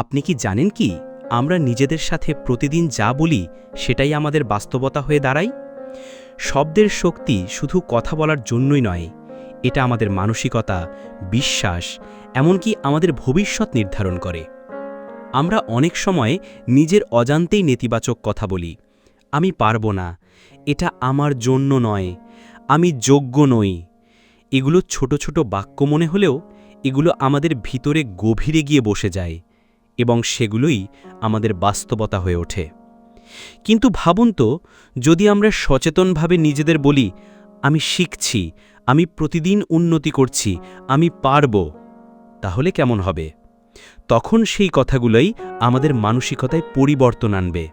আপনি কি জানেন কি, আমরা নিজেদের সাথে প্রতিদিন যা বলি সেটাই আমাদের বাস্তবতা হয়ে দাঁড়ায়? শব্দের শক্তি শুধু কথা বলার জন্যই নয়, এটা আমাদের মানসিকতা, বিশ্বাস, এমনকি আমাদের ভবিষ্যৎ নির্ধারণ করে। আমরা অনেক সময় নিজের অজান্তেই নেতিবাচক কথা বলি, আমি পারব না, এটা আমার জন্য নয়, আমি যোগ্য নই। এগুলো ছোট ছোট বাক্য মনে হলেও এগুলো আমাদের ভিতরে গভীরে গিয়ে বসে যায়। এবং সেগুলোই আমাদের বাস্তবতা হয়ে ওঠে। কিন্তু ভাবুন তো, যদি আমরা সচেতনভাবে নিজেদের বলি, আমি শিখছি, আমি প্রতিদিন উন্নতি করছি, আমি পারব তাহলে কেমন হবে? তখন সেই কথাগুলোই আমাদের মানসিকতায় পরিবর্তন আনবে।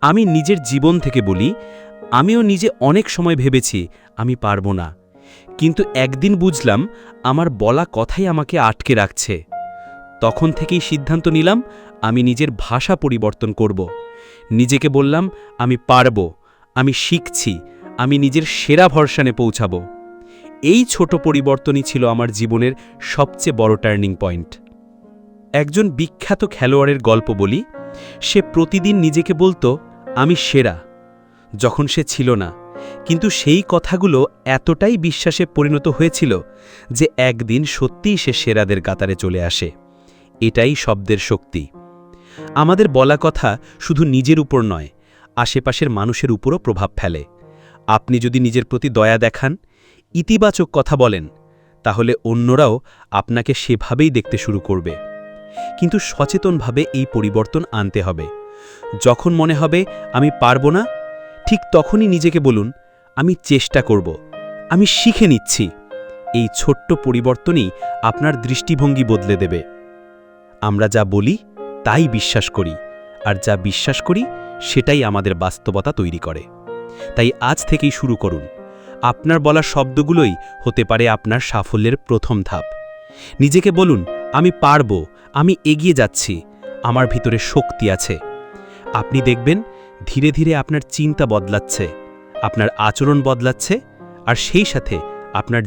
আমি নিজের জীবন থেকে বলি, আমিও নিজে অনেক সময় ভেবেছি, আমি পারব না। কিন্তু একদিন বুঝলাম, আমার বলা কথাই আমাকে আটকে রাখছে। তখন থেকেই সিদ্ধান্ত নিলাম, আমি নিজের ভাষা পরিবর্তন করব। নিজেকে বললাম, আমি পারব, আমি শিখছি, আমি নিজের সেরা ভরসানে পৌঁছাব। এই ছোট পরিবর্তনই ছিল আমার জীবনের সবচেয়ে বড় টার্নিং পয়েন্ট। একজন বিখ্যাত খেলোয়াড়ের গল্প বলি, সে প্রতিদিন নিজেকে বলতো, আমি সেরা। যখন সে ছিল না, কিন্তু সেই কথাগুলো এতটাই বিশ্বাসে পরিণত হয়েছিল যে একদিন সত্যিই সে সেরাদের কাতারে চলে আসে। এটাই শব্দের শক্তি। আমাদের বলা কথা শুধু নিজের উপর নয়, আশেপাশের মানুষের উপরও প্রভাব ফেলে। আপনি যদি নিজের প্রতি দয়া দেখান, ইতিবাচক কথা বলেন, তাহলে অন্যরাও আপনাকে সেভাবেই দেখতে শুরু করবে। কিন্তু সচেতনভাবে এই পরিবর্তন আনতে হবে। যখন মনে হবে, আমি পারব না, ঠিক তখনই নিজেকে বলুন, আমি চেষ্টা করব, আমি শিখে নিচ্ছি। এই ছোট্ট পরিবর্তনই আপনার দৃষ্টিভঙ্গি বদলে দেবে। আমরা যা বলি, তাই বিশ্বাস করি, আর যা বিশ্বাস করি, সেটাই আমাদের বাস্তবতা তৈরি করে। তাই আজ থেকেই শুরু করুন। আপনার বলা শব্দগুলোই হতে পারে আপনার সাফল্যের প্রথম ধাপ। নিজেকে বলুন, আমি পারব, আমি এগিয়ে যাচ্ছি, আমার ভিতরে শক্তি আছে। আপনি দেখবেন, ধীরে ধীরে আপনার চিন্তা বদলাচ্ছে, আপনার আচরণ বদলাচ্ছে, আর সেই সাথে আপনার